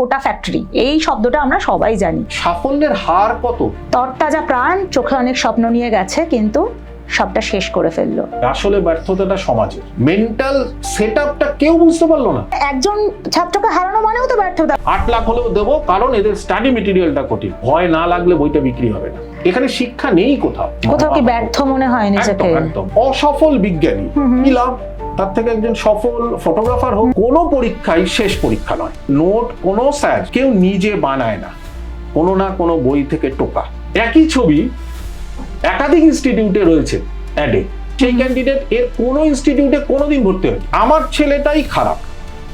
কোটা factory এই শব্দটা আমরা সবাই জানি। সাফল্যের হার কত? তরতাজা প্রাণ চোখে অনেক স্বপ্ন নিয়ে গেছে কিন্তু সবটা শেষ করে ফেলল। আসলে ব্যর্থতাটা সমাজের। মেন্টাল সেট আপটা কেউ বুঝতে পারল না। একজন ছাত্রকে হারানো মানেও তো ব্যর্থতা। আট লাখ হলেও দেবো কারণ এদের স্টাডি মেটেরিয়ালটা কঠিন। ভয় না লাগলে বইটা বিক্রি হবে না। এখানে শিক্ষা নেই কোথাও। কোথাও কি ব্যর্থ মনে হয় নিজেকে? অসফল বিজ্ঞানী। কি লাভ? তার থেকে একজন সফল ফটোগ্রাফার হোক, কোনো পরীক্ষাই শেষ পরীক্ষা নয়। নোট, কোনো স্যার কেউ নিজে বানায় না। কোনো না কোনো বই থেকে টোকা। একই ছবি একাধিক ইনস্টিটিউটে রয়েছে অ্যাডে সেই ক্যান্ডিডেট এর কোনো ইনস্টিটিউটে কোনোদিন ভর্তি হয় আমার ছেলেটাই খারাপ।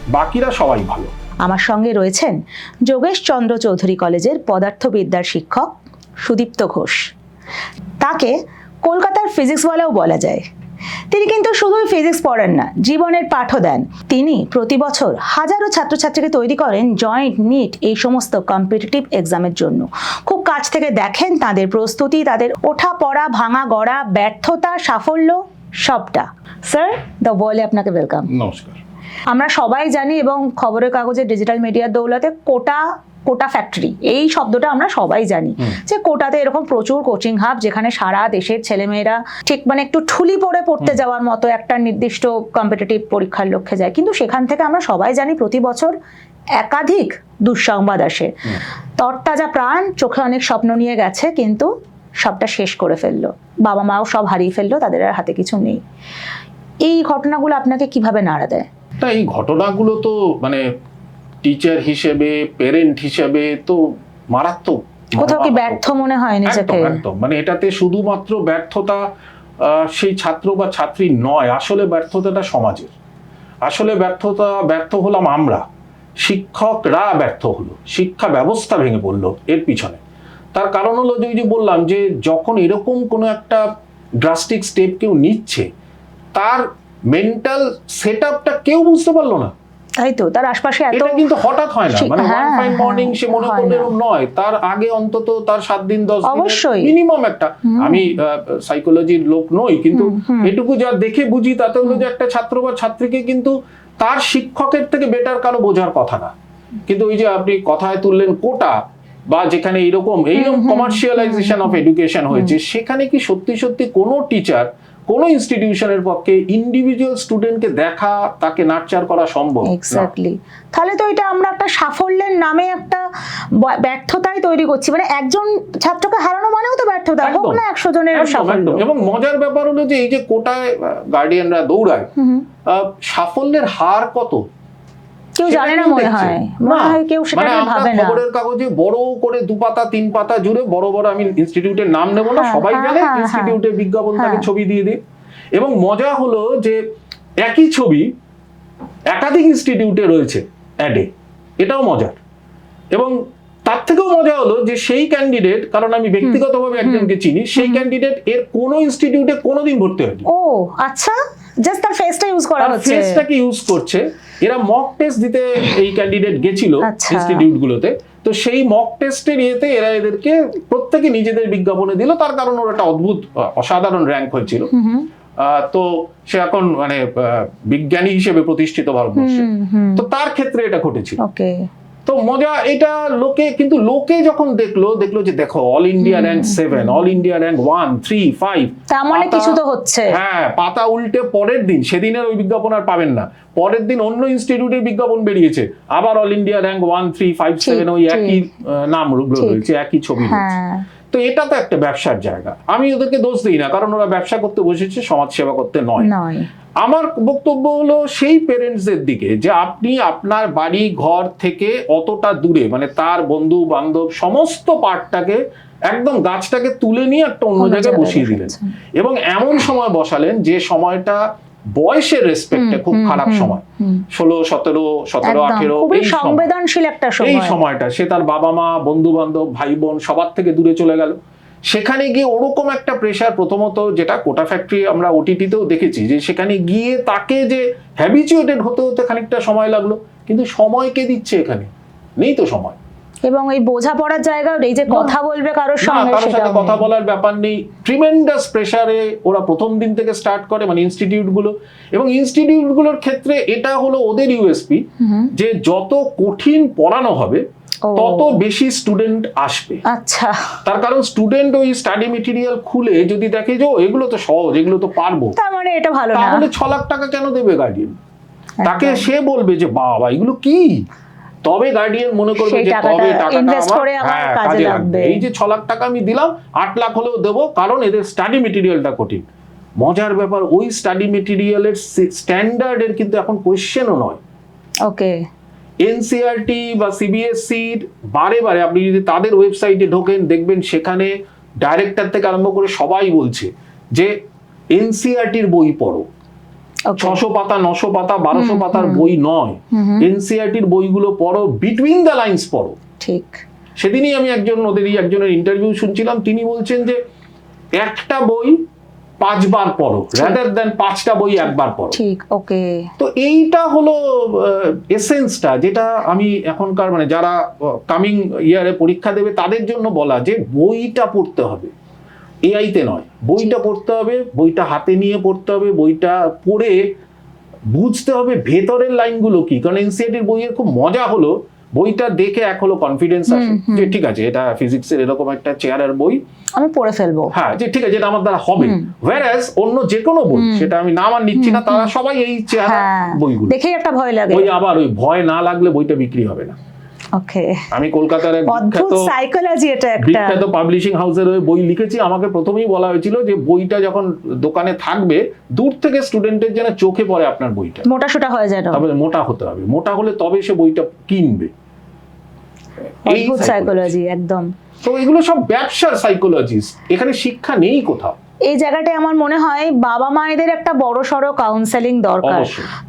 বাকিরা সবাই ভালো। আমার সঙ্গে রয়েছেন যোগেশ চন্দ্র চৌধুরী কলেজের পদার্থবিদ্যার শিক্ষক সুদীপ্ত ঘোষ। তাকে কলকাতার ফিজিক্সওয়ালাও বলা যায়। তিনি কিন্তু শুধুই ফিজিক্স পড়েন না জীবনের পাঠও দেন। তিনি প্রতি বছর হাজারো ছাত্রছাত্রীকে তৈরি করেন জয়েন্ট নিট এই সমস্ত কম্পিটিটিভ এক্সামের জন্য। খুব কাছ থেকে দেখেন তাদের প্রস্তুতি তাদের ওঠা পড়া ভাঙা গড়া ব্যর্থতা সাফল্য সবটা। স্যার দ্য ওয়ার্ল্ডে আপনাকে ওয়েলকাম নমস্কার। আমরা সবাই জানি এবং খবরের কাগজে ডিজিটাল মিডিয়ার দৌলতে কোটা কোটা ফ্যাক্টরি এই শব্দটা আমরা সবাই জানি। যে কোটাতে এরকম প্রচুর কোচিং হাব যেখানে সারা দেশের ছেলেমেয়েরা ঠিক মানে একটু ঠুলি পড়ে পড়তে যাওয়ার মতো একটা নির্দিষ্ট কম্পিটিটিভ পরীক্ষার লক্ষ্যে যায়। কিন্তু সেখান থেকে আমরা সবাই জানি প্রতি বছর একাধিক দুঃসংবাদ আসে। তরতাজা প্রাণ চোখে অনেক স্বপ্ন নিয়ে গেছে কিন্তু সবটা শেষ করে ফেলল। বাবা মাও সব হারিয়ে ফেলল তাদের আর হাতে কিছু নেই। এই ঘটনাগুলো আপনাকে কীভাবে নাড়া দেয়? তা এই ঘটনাগুলো তো মানে টিচার হিসেবে পেরেন্ট হিসেবে তো মারাত্মক কোথাও কি ব্যর্থ মনে হয় নিজেকে? একদম। মানে এটাতে শুধুমাত্র ব্যর্থতা সেই ছাত্র বা ছাত্রী নয় আসলে ব্যর্থতাটা সমাজের। আসলে ব্যর্থতা ব্যর্থ হলাম আমরা। শিক্ষকরা ব্যর্থ হলো শিক্ষা ব্যবস্থা ভেঙে পড়ল এর পিছনে। তার কারণ হলো যে যে বললাম যে যখন এরকম কোনো একটা ড্রাস্টিক স্টেপ কেউ নিচ্ছে তার মেন্টাল সেট আপটা কেউ বুঝতে পারল না। তাই তো তার আশপাশে এত এটা কিন্তু হঠাৎ হয় না মানে ওয়ান হ্যাঁ, ফাইন হ্যাঁ, মর্নিং সে মনে করলে এরকম নয় তার আগে অন্তত তার সাত দিন দশ অবশ্যই। মিনিমাম একটা। আমি সাইকোলজির লোক নই কিন্তু। এটুকু যা দেখে বুঝি তাতে হলো যে একটা ছাত্র বা ছাত্রীকে কিন্তু তার শিক্ষকের থেকে বেটার কারও বোঝার কথা না। কিন্তু ওই যে আপনি কথায় তুললেন কোটা বা যেখানে এইরকম এইরকম কমার্শিয়ালাইজেশন অফ এডুকেশন হয়েছে সেখানে কি সত্যি সত্যি কোনো টিচার কোনো ইনস্টিটিউশনের পক্ষে ইন্ডিভিজুয়াল স্টুডেন্টকে দেখা তাকে নার্চার করা সম্ভব। এক্স্যাক্টলি তাহলে তো এটা আমরা একটা সাফল্যের নামে একটা ব্যর্থতাই তৈরি করছি। মানে একজন ছাত্রকে হারানো মানেও তো ব্যর্থতা হোক না একশো জনের সাফল্য। এবং মজার ব্যাপার হলো যে এই যে কোটায় গার্ডিয়ানরা দৌড়ায়। সাফল্যের হার কত? কেউ জানে না মনে হয়। মনে হয় কেউ সেটা মানে ভাবে না। খবরের কাগজে বড় করে দু পাতা তিন পাতা জুড়ে বড় বড় আমি ইনস্টিটিউটের নাম নেব না হ্যাঁ, সবাই হ্যাঁ, জানে হ্যাঁ, হ্যাঁ। ইনস্টিটিউটের বিজ্ঞাপন তাকে। ছবি দিয়ে দিই এবং মজা হলো যে একই ছবি একাধিক ইনস্টিটিউটে রয়েছে অ্যাডে এটাও মজার। এবং তার থেকেও মজা হলো যে সেই ক্যান্ডিডেট কারণ আমি ব্যক্তিগতভাবে একজনকে চিনি সেই ক্যান্ডিডেট এর কোনো ইনস্টিটিউটে কোনোদিন ভর্তি হয়নি। ও আচ্ছা। জাস্ট তার ফেসটা ইউজ করা হচ্ছে। ফেসটাকে ইউজ করছে। এরা মক টেস্ট দিতে এই ক্যান্ডিডেট গেছিল আচ্ছা। ইনস্টিটিউট গুলোতে। তো সেই মক টেস্টের ইয়েতে এরা এদেরকে প্রত্যেকে নিজেদের বিজ্ঞাপনে দিল। তার কারণ ওর একটা অদ্ভুত অসাধারণ র্যাঙ্ক হয়েছিল। তো সে এখন মানে বিজ্ঞানী হিসেবে প্রতিষ্ঠিত ভারতবর্ষে। তো তার ক্ষেত্রে এটা ঘটেছিল। তো মজা এটা লোকে কিন্তু লোকে যখন দেখল দেখল যে দেখো all India rank seven all India rank one three five তার মানে কিছু তো হচ্ছে। হ্যাঁ পাতা উল্টে পরের দিন সেদিনের ওই বিজ্ঞাপন আর পাবেন না। পরের দিন অন্য ইনস্টিটিউটের বিজ্ঞাপন বেরিয়েছে। আবার all India rank one three five seven ওই একই নাম। রয়েছে একই ছবি রয়েছে। হ্যাঁ তো এটা তো একটা ব্যবসার জায়গা। আমি ওদেরকে দোষ দিই না কারণ ওরা ব্যবসা করতে বসেছে সমাজ সেবা করতে নয়। আমার বক্তব্য হলো সেই প্যারেন্টসদের দিকে যে আপনি আপনার বাড়ি ঘর থেকে অতটা দূরে মানে তার বন্ধু বান্ধব সমস্ত পার্টটাকে একদম গাছটাকে তুলে নিয়ে একটা অন্য জায়গায় বসিয়ে দিলেন। এবং এমন সময় বসালেন যে সময়টা বয়সের রেসপেক্টে খুব খারাপ সময়। ষোলো সতেরো সতেরো আঠেরো এই সংবেদনশীল একটা এই সময়টা সে তার বাবা মা বন্ধু বান্ধব ভাই বোন সবার থেকে দূরে চলে গেল। সেখানে গিয়ে ওরকম একটা প্রেশার প্রথমত যেটা কোটা ফ্যাক্টরি আমরা ওটিটিতেও দেখেছি যে সেখানে গিয়ে তাকে যে হ্যাবিচুয়েটেড হতে হতে খানিকটা সময় লাগল। কিন্তু সময় কে দিচ্ছে এখানে। নেই তো সময়। এবং এই বোঝাপড়ার জায়গা এই যে কথা বলবে কারোর সঙ্গে কারোর সাথে কথা বলার ব্যাপার নেই। ট্রিমেন্ডাস প্রেসারে ওরা প্রথম দিন থেকে স্টার্ট করে মানে ইনস্টিটিউটগুলো। এবং ইনস্টিটিউটগুলোর ক্ষেত্রে এটা হলো ওদের ইউএসপি যে যত কঠিন পড়ানো হবে তত বেশি স্টুডেন্ট আসবে। আচ্ছা। তার কারণ স্টুডেন্ট ওই স্টাডি মেটেরিয়াল খুলে যদি দেখে যে এগুলো তো সহজ এগুলো তো পারব। তার মানে এটা ভালো না। তাহলে ছ লাখ টাকা কেন দেবে গার্ডিয়ান তাকে সে বলবে যে বাবা এগুলো কি? তবে গার্ডিয়ান মনে করবে যে তবে টাকাটা invest করে আমার হ্যাঁ, কাজে লাগবে। এই যে ছ লাখ টাকা আমি দিলাম আট লাখ হলেও দেবো কারণ এদের স্টাডি মেটেরিয়ালটা কঠিন। মজার ব্যাপার ওই স্টাডি মেটেরিয়ালের স্ট্যান্ডার্ডের কিন্তু এখন কোয়েশ্চেনও নয়। ওকে। এনসিআরটি বা সিবিএসসির বারে বারে আপনি যদি তাদের ওয়েবসাইটে ঢোকেন দেখবেন সেখানে ডাইরেক্টর থেকে আরম্ভ করে সবাই বলছে যে এনসিআরটির বই পড়ো। ছশো পাতা নশো পাতা বারোশো পাতার বই নয়। এনসিআরটির বইগুলো পড়ো বিটুইন দ্য লাইন্স পড়ো। ঠিক। সেদিনই আমি একজন ওদেরই একজনের ইন্টারভিউ শুনছিলাম তিনি বলছেন যে একটা বই পাঁচবার পড়ো রাদার দেন পাঁচটা বই একবার পড়ো। ঠিক ওকে তো এইটা হলো এসেন্সটা যেটা আমি এখনকার মানে যারা কামিং ইয়ারে পরীক্ষা দেবে তাদের জন্য বলা যে বইটা পড়তে হবে। এআইতে নয়। বইটা পড়তে হবে বইটা হাতে নিয়ে পড়তে হবে বইটা পড়ে বুঝতে হবে ভেতরের লাইনগুলো কি। কারণ এনসিআরটির বইয়ের খুব মজা হলো বইটা দেখে এক হলো কনফিডেন্স আসে। যে ঠিক আছে এটা ফিজিক্সের এরকম একটা চেয়ারের বই। আমি পড়ে ফেলব। হ্যাঁ যে ঠিক আছে এটা আমার দ্বারা হবে। হুম। ওয়ারাস অন্য যে কোনো বই সেটা আমি নাম আর নিচ্ছি না তারা সবাই এই চেয়ার হ্যাঁ। বইগুলো। দেখেই একটা ভয় লাগে। ওই আবার ওই ভয় না লাগলে বইটা বিক্রি হবে না। ওকে আমি কলকাতার অদ্ভুত সাইকোলজি এটা একটা। বিখ্যাত পাবলিশিং হাউসের ওই বই লিখেছি। আমাকে প্রথমেই বলা হয়েছিল যে বইটা যখন দোকানে থাকবে দূর থেকে স্টুডেন্টের যেন চোখে পড়ে আপনার বইটা। মোটা সোটা হয়ে যায় না তবে মোটা হতে হবে। মোটা হলে তবে সে বইটা কিনবে। এই অদ্ভুত সাইকোলজি একদম। তো এগুলো সব ব্যবসার সাইকোলজিস্ট এখানে শিক্ষা নেই কোথাও। এই জায়গাটায় আমার মনে হয় বাবা মায়েদের একটা বড় সড়ো কাউন্সেলিং দরকার।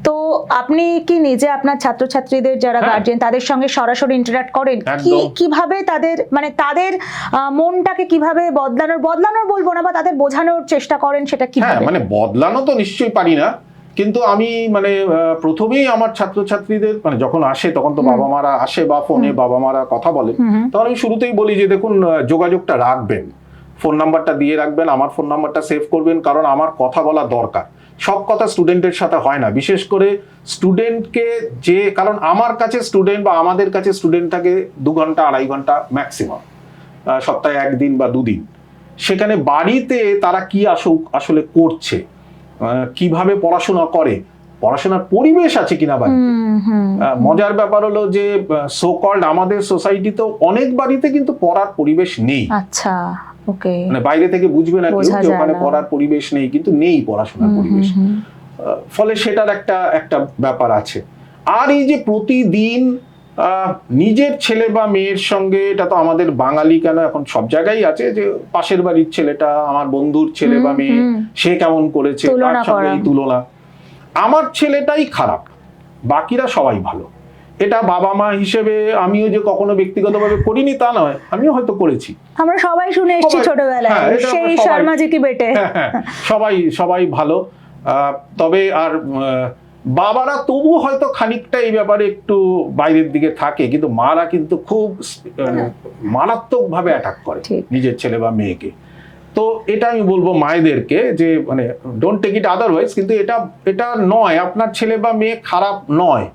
তো আপনি কি নিজে আপনার ছাত্রছাত্রীদের যারা গার্জেন তাদের সঙ্গে সরাসরি ইন্টারাক্ট করেন? কি কীভাবে তাদের মানে তাদের মনটাকে কীভাবে বদলানোর বদলানোর বলব না বা তাদের বোঝানোর চেষ্টা করেন সেটা হ্যাঁ কীভাবে? মানে বদলানো তো নিশ্চয়ই পারি না কিন্তু আমি মানে প্রথমেই আমার ছাত্রছাত্রীদের মানে যখন আসে তখন তো। বাবা মারা আসে বা ফোনে বাবা মারা কথা বলে তখন আমি শুরুতেই বলি যে দেখুন যোগাযোগটা রাখবেন। ফোন নাম্বারটা দিয়ে রাখবেন আমার ফোন নাম্বারটা সেভ করবেন কারণ আমার কথা বলা দরকার। সব কথা স্টুডেন্টের সাথে হয় না। বিশেষ করে স্টুডেন্টকে যে কারণ আমার কাছে স্টুডেন্ট বা আমাদের কাছে স্টুডেন্ট থাকে দু ঘণ্টা আড়াই ঘণ্টা ম্যাক্সিমাম সপ্তাহে একদিন বা দুদিন। সেখানে বাড়িতে তারা কি আসুক আসলে করছে কীভাবে পড়াশোনা করে পড়াশোনার পরিবেশ আছে কিনা বাড়িতে? মজার ব্যাপার হলো যে সো কল্ড আমাদের সোসাইটিতেও অনেক বাড়িতে কিন্তু পড়ার পরিবেশ নেই। আচ্ছা। মানে বাইরে থেকে বুঝবে না কেউ যে ওখানে পড়ার পরিবেশ নেই কিন্তু নেই পড়াশোনার পরিবেশ। ফলে সেটার একটা একটা ব্যাপার আছে। আর এই যে প্রতিদিন নিজের ছেলে বা মেয়ের সঙ্গে এটা তো আমাদের বাঙালি কেন এখন সব জায়গায় আছে যে পাশের বাড়ির ছেলেটা আমার বন্ধুর ছেলে বা মেয়ে সে কেমন করেছে তার সঙ্গে তুলনা। আমার ছেলেটাই খারাপ বাকিরা সবাই ভালো। এটা বাবা মা হিসেবে আমিও যে কখনো ব্যক্তিগতভাবে করিনি তা নয় আমিও হয়তো করেছি। আমরা সবাই শুনে এসেছি ছোটবেলায়। হ্যাঁ, সেই শর্মাজি কি বেটে। হ্যাঁ, হ্যাঁ, সবাই সবাই ভালো। তবে আর বাবারা তবু হয়তো খানিকটা এই ব্যাপারে একটু বাইরের দিকে থাকে কিন্তু মারা কিন্তু খুব মারাত্মক ভাবে অ্যাটাক করে নিজের ছেলে বা মেয়েকে। তো এটা আমি বলব মায়েদেরকে যে মানে ডোন্ট টেক ইট আদারওয়াইজ কিন্তু এটা এটা নয় আপনার ছেলে বা মেয়ে খারাপ নয়।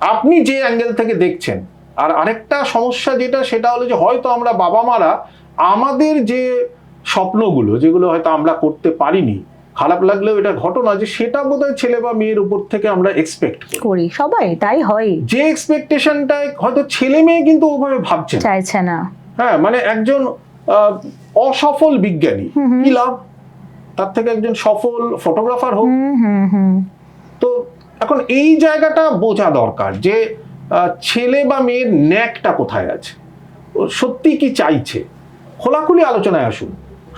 আপনি যে অ্যাঙ্গেল থেকে দেখছেন আর আরেকটা সমস্যা যেটা সেটা হলো যে হয়তো আমরা বাবা মারা আমাদের যে স্বপ্নগুলো যেগুলো হয়তো আমরা করতে পারিনি খারাপ লাগলেও এটা ঘটনা যে সেটা বোধহয় ছেলে বা মেয়ের উপর থেকে আমরা এক্সপেক্ট করি। সবাই তাই হয়। যে এক্সপেকটেশনটায় হয়তো ছেলে মেয়ে কিন্তু ওভাবে ভাবছে চাইছে না। হ্যাঁ মানে একজন অসফল বিজ্ঞানী। কি লাভ? তার থেকে একজন সফল ফটোগ্রাফার হোক। এখন এই জায়গাটা বোঝা দরকার যে ছেলে বা মেয়ের ন্যাকটা কোথায় আছে? সত্যি কি চাইছে? খোলাখুলি আলোচনায় আসুন।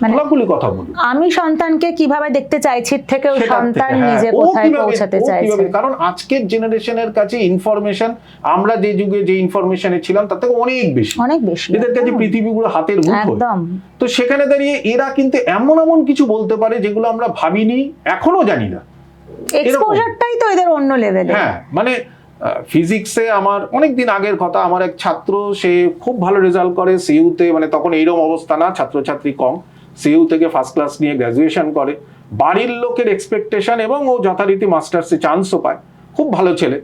মানে- খোলাখুলি কথা বলুন। আমি সন্তানকে কীভাবে দেখতে চাইছি থেকেও সন্তান হ্যাঁ, নিজে কোথায় পৌঁছাতে চাইছে? কারণ আজকের জেনারেশনের কাছে ইনফরমেশন আমরা যে যুগে যে ইনফরমেশনে ছিলাম তার থেকে অনেক বেশি। অনেক বেশি। এদের কাছে পৃথিবী পুরো হাতের একদম। তো সেখানে দাঁড়িয়ে এরা কিন্তু এমন এমন কিছু বলতে পারে যেগুলো আমরা ভাবিনি এখনও জানি না। এক্সপোজারটাই তো এদের অন্য লেভেলে হ্যাঁ মানে ফিজিক্সে আমার অনেক দিন আগের কথা আমার এক ছাত্র সে খুব ভালো রেজাল্ট করে সিইউতে মানে তখন এইরকম অবস্থা না ছাত্রছাত্রী কম। সিইউ থেকে ফার্স্ট ক্লাস নিয়ে গ্র্যাজুয়েশন করে। বাড়ির লোকের এক্সপেকটেশন এবং ও যথারীতি মাস্টার্সে চান্সও পায়। খুব ভালো ছেলে।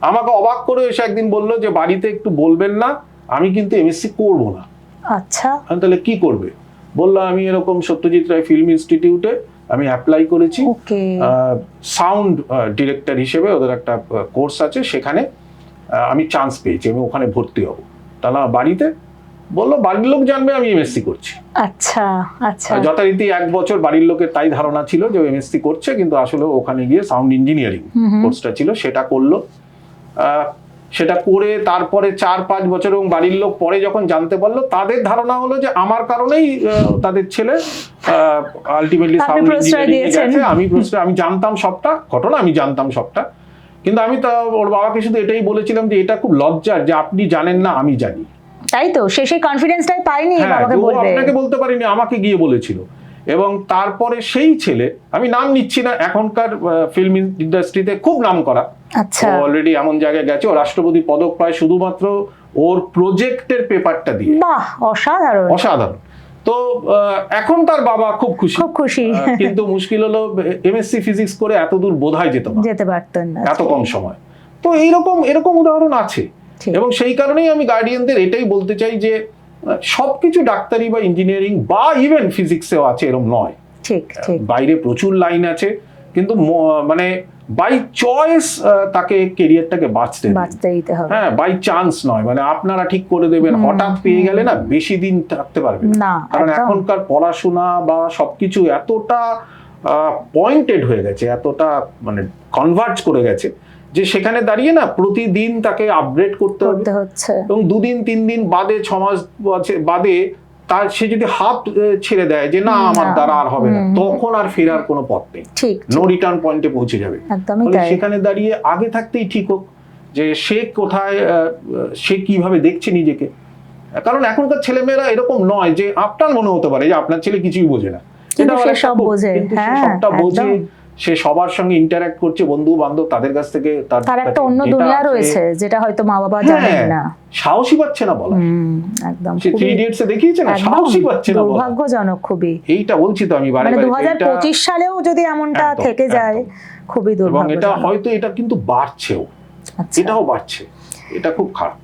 আমাকে অবাক করে এসে একদিন বলল যে বাড়িতে একটু বলবেন না আমি কিন্তু এমএসসি করব না। আচ্ছা। তাহলে কি করবে? বলল আমি এরকম সত্যজিৎ রায় ফিল্ম ইনস্টিটিউটে আমি অ্যাপ্লাই করেছি। সাউন্ড ডিরেক্টর হিসেবে ওদের একটা কোর্স আছে সেখানে আমি চান্স পেয়েছি আমি ওখানে ভর্তি হব। তাহলে বাড়িতে বলল বাড়ির লোক জানবে আমি এমএসসি করছি। আচ্ছা আচ্ছা। যথারীতি এক বছর বাড়ির লোকের তাই ধারণা ছিল যে এমএসসি করছে কিন্তু আসলে ওখানে গিয়ে সাউন্ড ইঞ্জিনিয়ারিং। কোর্সটা ছিল সেটা করল। আহ, সেটা করে তারপরে চার পাঁচ বছর এবং বাড়ির লোক পরে যখন জানতে পারল তাদের ধারণা হলো যে আমার কারণেই তাদের ছেলে আলটিমেটলি আপনি সাউন্ড ইঞ্জিনিয়ারিং আমি আমি জানতাম সবটা ঘটনা আমি জানতাম সবটা। কিন্তু আমি তা ওর বাবাকে শুধু এটাই বলেছিলাম যে এটা খুব লজ্জার যে আপনি জানেন না আমি জানি। তাই তো? সে সেই কনফিডেন্সটাই পায়নি হ্যাঁ বাবাকে বলবে। আপনাকে বলতে পারিনি আমাকে গিয়ে বলেছিল। এবং তারপরে সেই ছেলে আমি নাম নিচ্ছি না এখনকার ফিল্ম ইন্ডাস্ট্রিতে খুব নাম করা আচ্ছা। অলরেডি এমন জায়গায় গেছে ও রাষ্ট্রপতি পদক পায় শুধুমাত্র ওর প্রজেক্টের পেপারটা দিয়ে। বাহ অসাধারণ। অসাধারণ। তো এখন তার বাবা খুব খুশি। খুব খুশি। কিন্তু মুশকিল হলো এমএসসি ফিজিক্স করে এত দূর বোধহয় যেত না। যেতে পারতেন না। এত কম সময়। তো এইরকম এরকম উদাহরণ আছে। এবং সেই কারণেই আমি গার্ডিয়ানদের এটাই বলতে চাই যে সবকিছু ডাক্তারি বা ইঞ্জিনিয়ারিং বা ইভেন ফিজিক্সেও আছে এরকম নয়। ঠিক ঠিক। বাইরে প্রচুর লাইন আছে কিন্তু মানে বাই চয়েস তাকে কেরিয়ারটাকে বাঁচতে বাঁচতে দিতে হবে। হ্যাঁ বাই চান্স নয়। মানে আপনারা ঠিক করে দেবেন হঠাৎ পেয়ে গেলে না বেশি দিন থাকতে পারবে না। কারণ এখনকার পড়াশোনা বা সবকিছু এতটা পয়েন্টেড হয়ে গেছে এতটা মানে কনভার্ট করে গেছে যে সেখানে দাঁড়িয়ে না প্রতিদিন তাকে আপগ্রেড করতে হবে। হচ্ছে। এবং দুদিন তিন দিন বাদে ছ মাস বাদে তার সে যদি হাত ছেড়ে দেয় যে না আমার দ্বারা আর হবে না তখন আর ফেরার কোনো পথ নেই। ঠিক নো রিটার্ন পয়েন্টে পৌঁছে যাবে। সেখানে দাঁড়িয়ে আগে থাকতেই ঠিক হোক যে সে কোথায় সে কীভাবে দেখছে নিজেকে। কারণ এখনকার ছেলেমেয়েরা এরকম নয় যে আপনার মনে হতে পারে যে আপনার ছেলে কিছুই বোঝে না। এটা সব বোঝে, হ্যাঁ, সবটা বোঝে। সে সবার সঙ্গে ইন্টারঅ্যাক্ট করছে বন্ধু বান্ধব তাদের কাছ থেকে তার একটা অন্য দুনিয়া রয়েছে যেটা হয়তো মা বাবা জানেন হ্যাঁ, না। সাহসী পাচ্ছে না বলা একদম। সে থ্রি ইডিয়টসে দেখিয়েছে না সাহসী পাচ্ছে না বলা দুর্ভাগ্যজনক খুবই। এইটা বলছি তো আমি বারে মানে বারে দু যে হাজার এটা- পঁচিশ সালেও যদি এমনটা থেকে যায়। খুবই এবং এটা হয়তো এটা কিন্তু বাড়ছেও। আচ্ছা। এটাও বাড়ছে। এটা খুব খারাপ।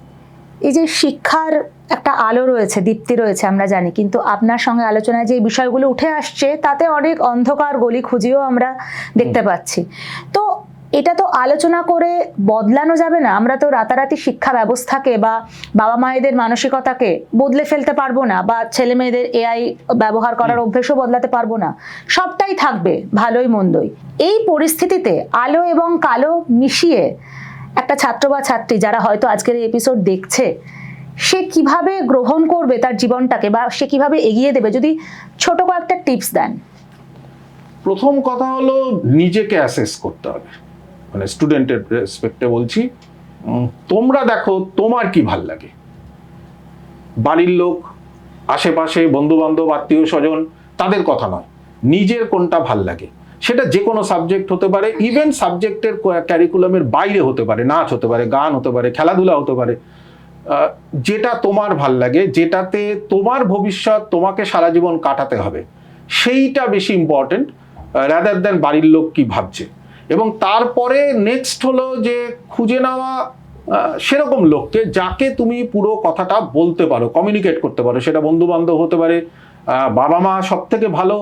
এই যে শিক্ষার একটা আলো রয়েছে দীপ্তি রয়েছে আমরা জানি কিন্তু আপনার সঙ্গে আলোচনায় যে বিষয়গুলো উঠে আসছে তাতে অনেক অন্ধকার গলি খুঁজিও আমরা দেখতে পাচ্ছি। তো এটা তো আলোচনা করে বদলানো যাবে না আমরা তো রাতারাতি শিক্ষা ব্যবস্থাকে বা বাবা মায়েদের মানসিকতাকে বদলে ফেলতে পারব না বা ছেলে মেয়েদের এআই ব্যবহার করার অভ্যেসও বদলাতে পারব না। সবটাই থাকবে ভালোই মন্দই। এই পরিস্থিতিতে আলো এবং কালো মিশিয়ে একটা ছাত্র বা ছাত্রী যারা হয়তো আজকের এই এপিসোড দেখছে, সে কীভাবে গ্রহণ করবে তার জীবনটাকে বা সে কীভাবে এগিয়ে দেবে? যদি ছোট কয়েকটা টিপস দেন। প্রথম কথা হলো নিজেকে অ্যাসেস করতে হবে। মানে স্টুডেন্টের রেসপেক্টে বলছি তোমরা দেখো তোমার কি ভালো লাগে। বাড়ির লোক, আশেপাশে বন্ধু বান্ধব আত্মীয় স্বজন তাদের কথা নয়। নিজের কোনটা ভালো লাগে। সেটা যে কোনো সাবজেক্ট হতে পারে ইভেন সাবজেক্টের ক্যারিকুলামের বাইরে হতে পারে, নাচ হতে পারে, গান হতে পারে, খেলাধুলা হতে পারে। যেটা তোমার ভালো লাগে, যেটাতে তোমার ভবিষ্যৎ তোমাকে সারা জীবন কাটাতে হবে, সেইটা বেশি ইম্পর্টেন্ট রাদার দেন বাড়ির লোক কি ভাবছে। এবং তারপরে নেক্সট হলো যে খুঁজে নেওয়া সেরকম লোককে যাকে তুমি পুরো কথাটা বলতে পারো কমিউনিকেট করতে পারো, সেটা বন্ধু বান্ধব হতে পারে বাবা মা সব থেকে ভালো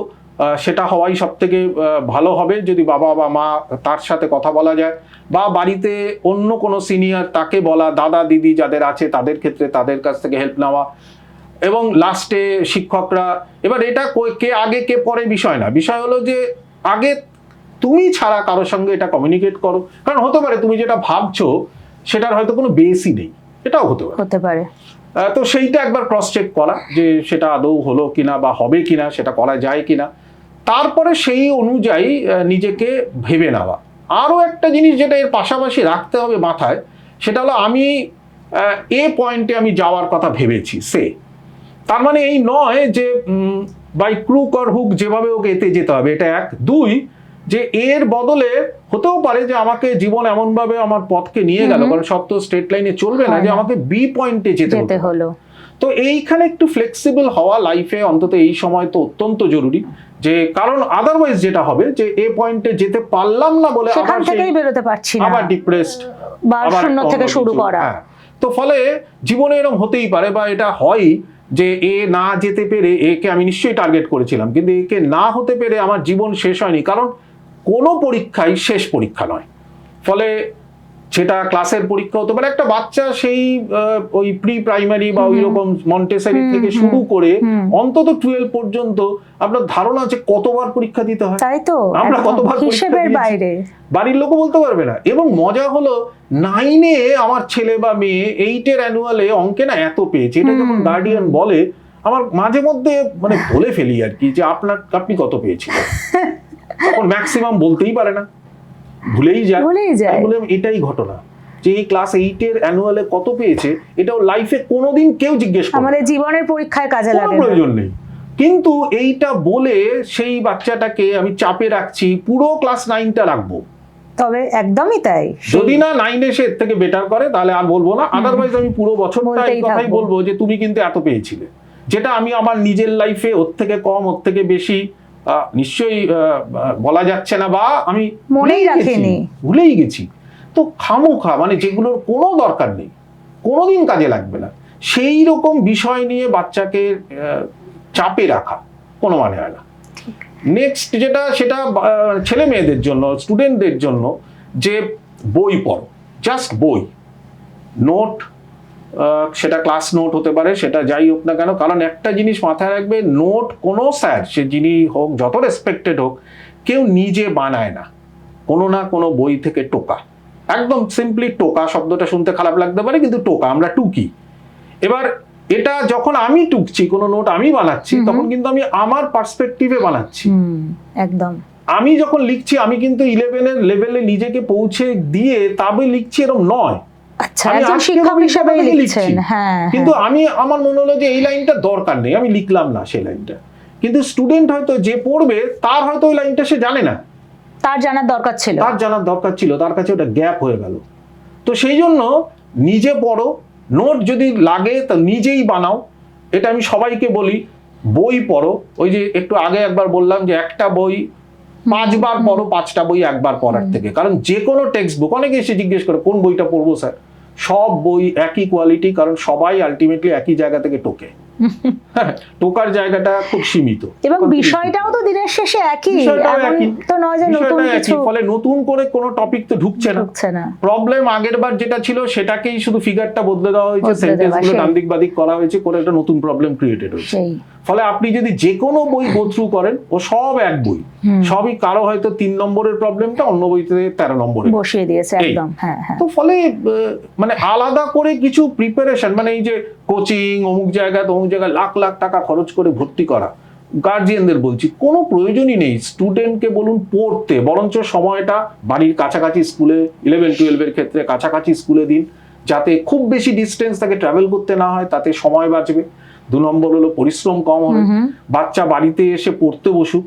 সেটা হওয়াই সব থেকে ভালো হবে যদি বাবা বা মা তার সাথে কথা বলা যায়। বা বাড়িতে অন্য কোনো সিনিয়র তাকে বলা দাদা দিদি যাদের আছে তাদের ক্ষেত্রে তাদের কাছ থেকে হেল্প নেওয়া। এবং লাস্টে শিক্ষকরা এবার এটা কে আগে কে পরে বিষয় না। বিষয় হলো যে আগে তুমি ছাড়া কারোর সঙ্গে এটা কমিউনিকেট করো। কারণ হতে পারে তুমি যেটা ভাবছ সেটার হয়তো কোনো বেসই নেই। এটাও হতে পারে। হতে পারে। তো সেইটা একবার ক্রস চেক করা যে সেটা আদৌ হলো কিনা বা হবে কিনা সেটা করা যায় কিনা। তারপরে সেই অনুযায়ী নিজেকে ভেবে নেওয়া। আরও একটা জিনিস যেটা এর পাশাপাশি রাখতে হবে মাথায় সেটা হলো আমি এ পয়েন্টে আমি যাওয়ার কথা ভেবেছি সে। তার মানে এই নয় যে বাই ক্রুক অর হুক যেভাবে ওকে এতে যেতে হবে। এটা এক। দুই যে এর বদলে হতেও পারে যে আমাকে জীবন এমনভাবে আমার পথকে নিয়ে গেল কারণ সব তো স্ট্রেট লাইনে চলবে না যে আমাকে বি পয়েন্টে যেতে যেতে হলো। তো এইখানে একটু ফ্লেক্সিবল হওয়া লাইফে অন্তত এই সময় তো অত্যন্ত জরুরি। যে কারণ আদারওয়াইজ যেটা হবে যে এ পয়েন্টে যেতে পারলাম না বলে সেখান থেকেই বেরোতে পারছি না। আবার ডিপ্রেসড বা শূন্য থেকে শুরু করা। তো ফলে জীবনে এরকম হতেই পারে বা এটা হয় যে এ না যেতে পেরে একে আমি নিশ্চয়ই টার্গেট করেছিলাম কিন্তু একে না হতে পেরে আমার জীবন শেষ হয়নি। কারণ কোনো পরীক্ষাই শেষ পরীক্ষা নয়। ফলে সেটা ক্লাসের পরীক্ষা হতে পারে। একটা বাচ্চা সেই ওই প্রি প্রাইমারি বা ওই রকম মন্টেসারি থেকে শুরু করে অন্তত টুয়েলভ পর্যন্ত আপনার ধারণা আছে কতবার পরীক্ষা দিতে হয়? তাই তো আমরা কতবার হিসেবের বাইরে। বাড়ির লোকও বলতে পারবে না। এবং মজা হলো নাইনে আমার ছেলে বা মেয়ে এইটের অ্যানুয়ালে অঙ্কে না এত পেয়েছে। এটা যখন গার্ডিয়ান বলে আমার মাঝে মধ্যে মানে বলে ফেলি আর কি যে আপনার আপনি কত পেয়েছিলেন? তখন ম্যাক্সিমাম বলতেই পারে না। ভুলেই যায়। ভুলেই যায়। বললাম এটাই ঘটনা। যে এই ক্লাস এইটের অ্যানুয়ালে কত পেয়েছে এটাও লাইফে কোনোদিন কেউ জিজ্ঞেস করে আমাদের জীবনের পরীক্ষায় কাজে লাগে। প্রয়োজন নেই। কিন্তু এইটা বলে সেই বাচ্চাটাকে আমি চাপে রাখছি পুরো ক্লাস নাইনটা রাখব। তবে একদমই তাই। যদি না নাইন এসে এর থেকে বেটার করে তাহলে আর বলব না। আদারওয়াইজ আমি পুরো বছরটা এই কথাই বলব যে তুমি কিন্তু এত পেয়েছিলে। যেটা আমি আমার নিজের লাইফে ওর থেকে কম ওর থেকে বেশি নিশ্চয়ই বলা যাচ্ছে না বা আমি মনেই রাখিনি। ভুলেই গেছি। তো খামোখা মানে যেগুলোর কোনো দরকার নেই কোনোদিন কাজে লাগবে না। সেই রকম বিষয় নিয়ে বাচ্চাকে চাপে রাখা কোনো মানে হয় না। নেক্সট যেটা সেটা ছেলে মেয়েদের জন্য স্টুডেন্টদের জন্য যে বই পড়ো জাস্ট বই নোট সেটা ক্লাস নোট হতে পারে সেটা যাই হোক না কেন। কারণ একটা জিনিস মাথায় রাখবে নোট কোনো স্যার সে যিনি হোক যত রেসপেক্টেড হোক কেউ নিজে বানায় না। কোনো না কোনো বই থেকে টোকা। একদম সিম্পলি টোকা শব্দটা শুনতে খারাপ লাগতে পারে কিন্তু টোকা আমরা টুকি। এবার এটা যখন আমি টুকছি কোনো নোট আমি বানাচ্ছি। তখন কিন্তু আমি আমার পার্সপেক্টিভে বানাচ্ছি। হুম একদম। আমি যখন লিখছি আমি কিন্তু ইলেভেনের লেভেলে নিজেকে পৌঁছে দিয়ে তবে লিখছি এরকম নয়। আচ্ছা একজন শিক্ষক হিসেবে লিখছেন হ্যাঁ কিন্তু হ্যাঁ। আমি আমার মনে হলো যে এই লাইনটা দরকার নেই আমি লিখলাম না সেই লাইনটা। কিন্তু স্টুডেন্ট হয়তো যে পড়বে তার হয়তো ওই লাইনটা সে জানে না। তার জানার দরকার ছিল। তার জানার দরকার ছিল তার কাছে ওটা গ্যাপ হয়ে গেল। তো সেই জন্য নিজে পড়ো নোট যদি লাগে তা নিজেই বানাও। এটা আমি সবাইকে বলি বই পড়ো। ওই যে একটু আগে একবার বললাম যে একটা বই পাঁচবার পড়ো পাঁচটা বই একবার পড়ার থেকে। কারণ যে কোনো টেক্সট বুক অনেকে এসে জিজ্ঞেস করে কোন বইটা পড়ব স্যার? সব বই একই কোয়ালিটি কারণ সবাই আলটিমেটলি একই জায়গা থেকে টোকে। হ্যাঁ, টোকার জায়গাটা খুব সীমিত। এবং বিষয়টাও তো দিনের শেষে একই। তো নয় যে নতুন কিছু ফলে নতুন করে কোনো টপিক তো ঢুকছে না। ঢুকছে না। প্রবলেম আগের বার যেটা ছিল সেটাকেই শুধু ফিগারটা বদলে দেওয়া হয়েছে বদলে সেন্টেন্সগুলো ডান দিক বাদিক করা হয়েছে করে একটা নতুন প্রবলেম ক্রিয়েটেড হয়েছে। ফলে আপনি যদি যে কোনো বই গো থ্রু করেন ও সব এক বই। সবই কারও হয়তো তিন নম্বরের প্রবলেমটা অন্য বইতে তেরো নম্বরের। বসিয়ে দিয়েছে একদম হ্যাঁ হ্যাঁ। তো ফলে মানে আলাদা করে কিছু প্রিপারেশন মানে এই যে কোচিং অমুক জায়গায় অমুক জায়গায় লাখ লাখ টাকা খরচ করে ভর্তি করা গার্জিয়ানদের বলছি কোনো প্রয়োজনই নেই। স্টুডেন্টকে বলুন পড়তে বরঞ্চ সময়টা বাড়ির কাছাকাছি স্কুলে ইলেভেন টুয়েলভের ক্ষেত্রে কাছাকাছি স্কুলে দিন যাতে খুব বেশি ডিস্টেন্স তাকে ট্রাভেল করতে না হয় তাতে সময় বাঁচবে। দু নম্বর হলো পরিশ্রম কম হবে। বাচ্চা বাড়িতে এসে পড়তে বসুক।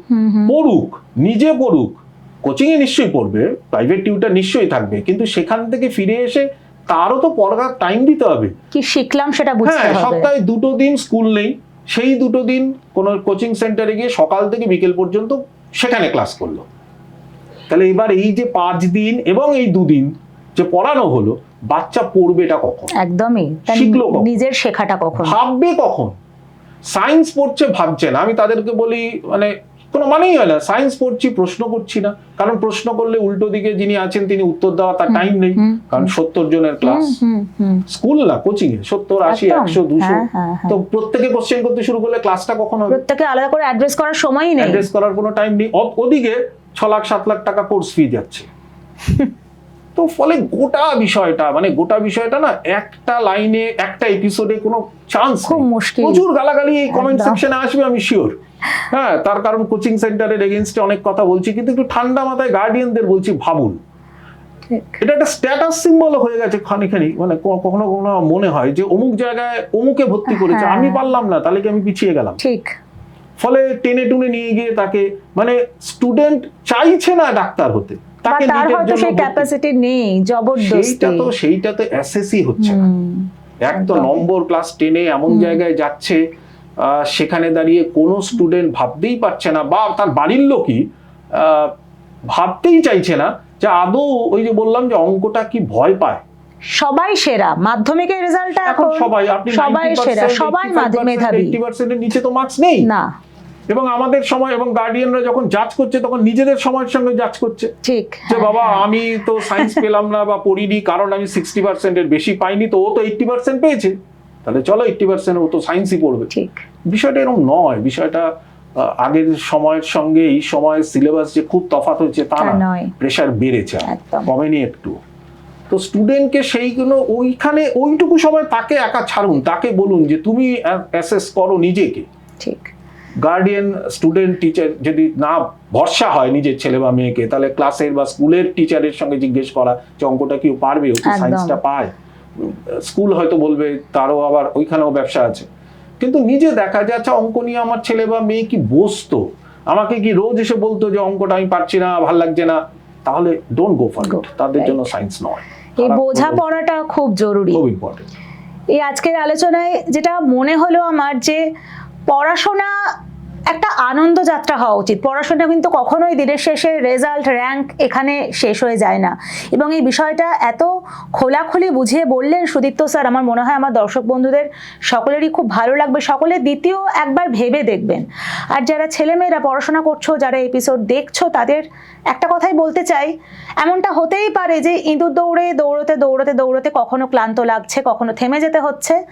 পড়ুক নিজে পড়ুক কোচিং এ নিশ্চয়ই পড়বে প্রাইভেট টিউটার নিশ্চয়ই থাকবে কিন্তু সেখান থেকে ফিরে এসে তারও তো পড়ার টাইম দিতে হবে কি শিখলাম সেটা বুঝতে হ্যাঁ হবে সপ্তাহে দুটো দিন স্কুল নেই সেই দুটো দিন কোনো কোচিং সেন্টারে গিয়ে সকাল থেকে বিকেল পর্যন্ত সেখানে ক্লাস করল তাহলে এবার এই যে পাঁচ দিন এবং এই দুদিন যে পড়ানো হলো বাচ্চা পড়বেটা কখন? একদমই। শিখলো নিজের শেখাটা কখন? ভাববে কখন? সায়েন্স পড়ছে ভাবছে না। আমি তাদেরকে বলি মানে কোনো মানেই হয় না। সায়েন্স পড়ছি প্রশ্ন করছি না। কারণ প্রশ্ন করলে উল্টো দিকে যিনি আছেন তিনি উত্তর দেওয়া তার টাইম নেই। কারণ সত্তর জনের ক্লাস স্কুল না কোচিং এ। সত্তর আশি একশো দুশো। হ্যাঁ, হ্যাঁ, হ্যাঁ। তো প্রত্যেকে কোশ্চেন করতে শুরু করলে ক্লাসটা কখন হবে? প্রত্যেকে আলাদা করে অ্যাড্রেস করার সময়ই নেই। অ্যাড্রেস করার কোনো টাইম নেই। ওদিকে ছ লাখ সাত লাখ টাকা কোর্স ফি যাচ্ছে। তো ফলে গোটা বিষয়টা মানে গোটা বিষয়টা না একটা লাইনে একটা এপিসোডে কোনো চান্স খুব মুশকিল। প্রচুর গালাগালি এই কমেন্ট। সেকশনে আসবে আমি শিওর হ্যাঁ তার কারণ কোচিং সেন্টারের এগেনস্টে অনেক কথা বলছি কিন্তু একটু ঠান্ডা মাথায় গার্ডিয়ানদের বলছি ভাবুন। এটা একটা স্ট্যাটাস সিম্বল হয়ে গেছে খানি খানি মানে কখনো কখনো মনে হয় যে অমুক জায়গায় অমুকে ভর্তি করেছে হ্যাঁ। আমি পারলাম না তাহলে কি আমি পিছিয়ে গেলাম? ঠিক। ফলে টেনে টুনে নিয়ে গিয়ে তাকে মানে স্টুডেন্ট চাইছে না ডাক্তার হতে। তাকে তার হয়তো সেই ক্যাপাসিটি নেই জবরদস্তি। সেইটা তো সেইটা তো হচ্ছে না। এক তো নম্বর ক্লাস টেনে এমন জায়গায় যাচ্ছে সেখানে দাঁড়িয়ে কোনো স্টুডেন্ট ভাবতেই পারছে না বা তার বাড়ির লোকই ভাবতেই চাইছে না যে আদৌ ওই যে বললাম যে অঙ্কটা কি ভয় পায়। সবাই সেরা মাধ্যমিকের রেজাল্টটা এখন সবাই আপনি সবাই সেরা সবাই মাধ- মেধাবী। এইটি পার্সেন্টের নিচে তো মার্কস নেই। না। এবং আমাদের সময় এবং গার্ডিয়ানরা যখন জাজ করছে তখন নিজেদের সময়ের সঙ্গে জাজ করছে। ঠিক। যে বাবা। আমি তো সায়েন্স পেলাম না বা পড়িনি কারণ আমি সিক্সটি পার্সেন্টের বেশি পাইনি তো ও তো এইটটি পার্সেন্ট পেয়েছে। তাহলে চলো এইটটি পার্সেন্ট ও তো সায়েন্সই পড়বে। ঠিক। বিষয়টা এরকম নয়। বিষয়টা আগের সময়ের সঙ্গে এই সময়ের সিলেবাস যে খুব তফাৎ হয়েছে তা নয়। প্রেশার বেড়েছে কমেনি একটু তো স্টুডেন্টকে সেইগুলো ওইখানে ওইটুকু সময় তাকে একা ছাড়ুন তাকে বলুন যে তুমি অ্যাসেস করো নিজেকে। ঠিক। গার্ডিয়ান স্টুডেন্ট টিচার যদি না ভরসা হয় নিজের ছেলে বা মেয়েকে তাহলে ক্লাসের বা স্কুলের টিচারের সঙ্গে জিজ্ঞেস করা যে অঙ্কটা কেউ পারবে? ও কি সায়েন্সটা পায়? স্কুল হয়তো বলবে তারও আবার ওইখানেও ব্যবসা আছে। কিন্তু নিজে দেখা যাচ্ছে অঙ্ক নিয়ে আমার ছেলে বা মেয়ে কি বসতো? আমাকে কি রোজ এসে বলতো যে অঙ্কটা আমি পারছি না ভালো লাগছে না? তাহলে ডোন্ট গো ফর. ইট তাদের জন্য সায়েন্স নয়। এই খারাপ বোঝা পড়াটা খুব জরুরি। খুব ইম্পর্টেন্ট এই আজকের আলোচনায় যেটা মনে হলো আমার যে পড়াশোনা একটা আনন্দ যাত্রা হওয়া উচিত। পড়াশোনা কিন্তু কখনোই দিনের শেষে রেজাল্ট র্যাঙ্ক এখানে শেষ হয়ে যায় না। এবং এই বিষয়টা এত খোলাখুলি বুঝিয়ে বললেন সুদীপ্ত স্যার, আমার মনে হয় আমার দর্শক বন্ধুদের সকলেরই খুব ভালো লাগবে। সকলে দ্বিতীয় একবার ভেবে দেখবেন। আর যারা ছেলেমেয়েরা পড়াশোনা করছ, যারা এপিসোড দেখছ, তাদের একটা কথাই বলতে চাই, এমনটা হতেই পারে যে ইঁদুর দৌড়ে, দৌড়তে দৌড়তে দৌড়তে কখনো ক্লান্ত লাগছে, কখনো থেমে যেতে হচ্ছে।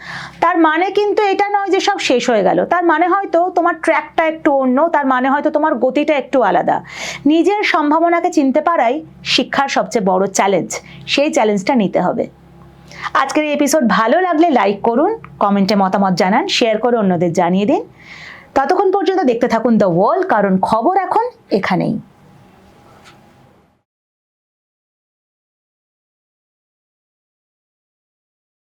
তার মানে কিন্তু এটা নয় যে সব শেষ হয়ে গেল। তার মানে হয়তো তোমার ট্র্যাকটা একটু অন্য, তার মানে হয়তো তোমার গতিটা একটু আলাদা। নিজের সম্ভাবনাকে চিনতে পারাই শিক্ষার সবচেয়ে বড় চ্যালেঞ্জ সেই চ্যালেঞ্জটা নিতে হবে। আজকের এই এপিসোড ভালো লাগলে লাইক করুন কমেন্টে মতামত জানান শেয়ার করে অন্যদের জানিয়ে দিন। ততক্ষণ পর্যন্ত দেখতে থাকুন দ্য ওয়ার্ল্ড কারণ খবর এখন এখানেই।